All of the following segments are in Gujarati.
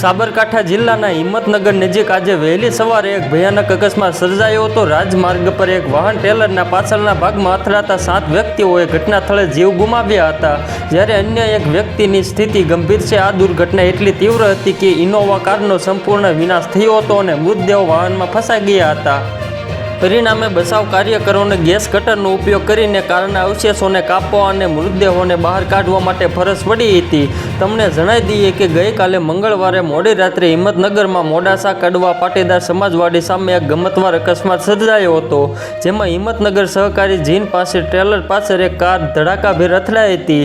સાબરકાંઠા જિલ્લાના હિંમતનગર નજીક આજે વહેલી સવારે એક ભયાનક અકસ્માત સર્જાયો હતો. રાજમાર્ગ પર એક વાહન ટેલરના પાછળના ભાગમાં અથડાતા સાત વ્યક્તિઓએ ઘટના સ્થળે જીવ ગુમાવ્યા હતા. જ્યારે અન્ય એક વ્યક્તિની સ્થિતિ ગંભીર છે, આ દુર્ઘટના એટલી તીવ્ર હતી કે ઇનોવા કારનો સંપૂર્ણ વિનાશ થયો હતો અને મૃતદેહો વાહનમાં ફસાઈ ગયા હતા. પરિણામે બચાવ કાર્યકરોને ગેસ કટરનો ઉપયોગ કરીને કારના અવશેષોને કાપવા અને મૃતદેહોને બહાર કાઢવા માટે ફરજ પડી હતી. તમને જણાવી દઈએ કે ગઈકાલે મંગળવારે મોડી રાત્રે હિંમતનગરમાં મોડાસા કડવા પાટીદાર સમાજવાડી સામે એક ગમતવાર અકસ્માત સર્જાયો હતો, જેમાં હિંમતનગર સહકારી જીન પાસે ટ્રેલર પાછળ એક કાર ધડાકાભેર અથડાઈ હતી.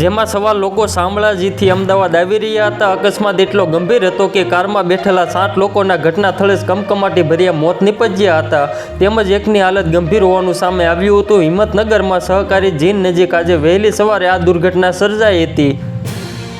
જેમાં સવાર લોકો શામળાજીથી અમદાવાદ આવી રહ્યા હતા. અકસ્માત એટલો ગંભીર હતો કે કારમાં બેઠેલા સાત લોકોના ઘટના સ્થળે જ કમકમાટી ભર્યા મોત નીપજ્યા હતા. તેમજ એકની હાલત ગંભીર હોવાનું સામે આવ્યું હતું. હિંમતનગરમાં સહકારી જીન નજીક આજે વહેલી સવારે આ દુર્ઘટના સર્જાઈ હતી.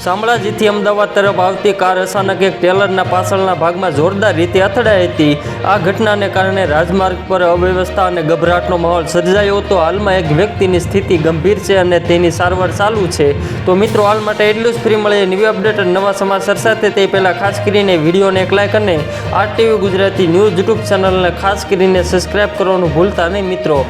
શામળાજીથી અમદાવાદ તરફ આવતી કાર અચાનક એક ટેલરના પાછળના ભાગમાં જોરદાર રીતે અથડાઈ હતી. આ ઘટનાને કારણે રાજમાર્ગ પર અવ્યવસ્થા અને ગભરાટનો માહોલ સર્જાયો હતો. હાલમાં એક વ્યક્તિની સ્થિતિ ગંભીર છે અને તેની સારવાર ચાલુ છે. તો મિત્રો, હાલ માટે એટલું જ. ફ્રી મળે નવી અપડેટ અને નવા સમાચાર સાથે. તે પહેલાં ખાસ કરીને વિડીયોને એક લાઈક અને R TV Gujarati news YouTube ચેનલને ખાસ કરીને સબસ્ક્રાઈબ કરવાનું ભૂલતા નહીં મિત્રો.